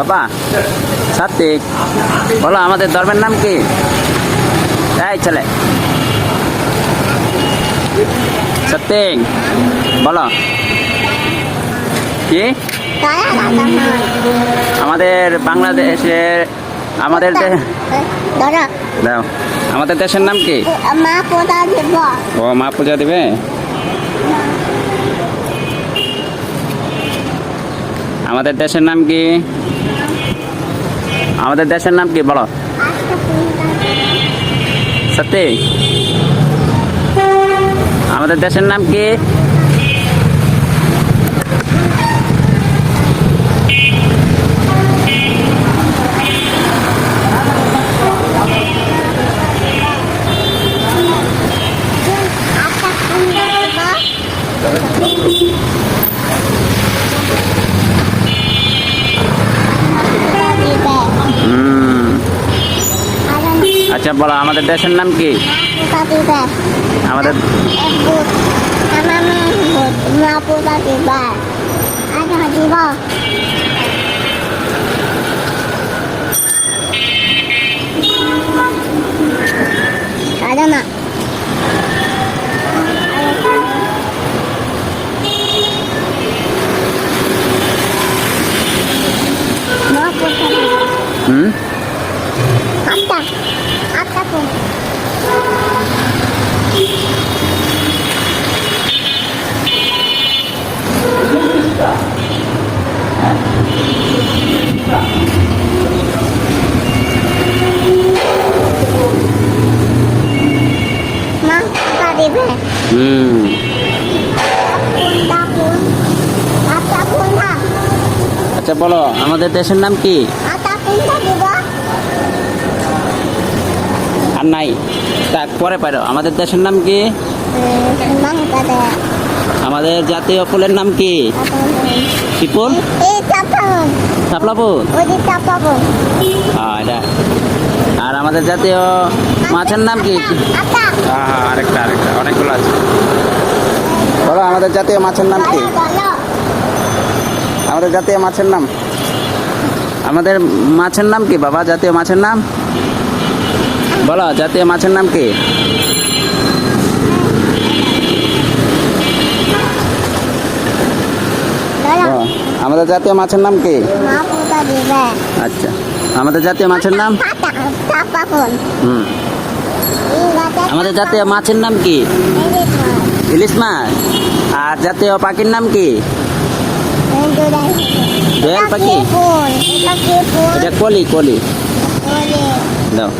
বাবা, সাত্বিক, বলো আমাদের ধর্মের নাম কি? তাই ছেলে। সত্যিক বলো। কি. আমাদের বাংলাদেশের, আমাদের আমাদের দেশের নাম কি. ও, মা পূজা দিবে? আমাদের দেশের নাম কি? আমাদের দেশের নাম কি? বলো। সত্যি? আমাদের দেশের নাম কি? Atas punya আচ্ছা বলো আমাদের দেশের নাম কি? আমাদের আচ্ছা বলো আমাদের দেশের নাম কি? আর নাই। তা পরে পারো। আমাদের দেশের নাম কি? আমাদের জাতীয় ফুলের নাম কি? শিপুল আর আমাদের জাতীয় মাছের নাম কি? আরেকটা আরেকটা অনেকগুলো আছে। বলো আমাদের জাতীয় মাছের নাম কি? আমাদের জাতীয় মাছের নাম? আমাদের মাছের নাম কি বাবা? জাতীয় মাছের নাম? বলো জাতীয় মাছের নাম কি? আমাদের জাতীয় মাছের নাম কি. আচ্ছা। আমাদের জাতীয় মাছের নাম? হুম আমাদের জাতীয় মাছের নাম কি. ইলিশ মাছ আর জাতীয় পাখির নাম কি দোয়েল পাখি. এটা কলি কলি. দাও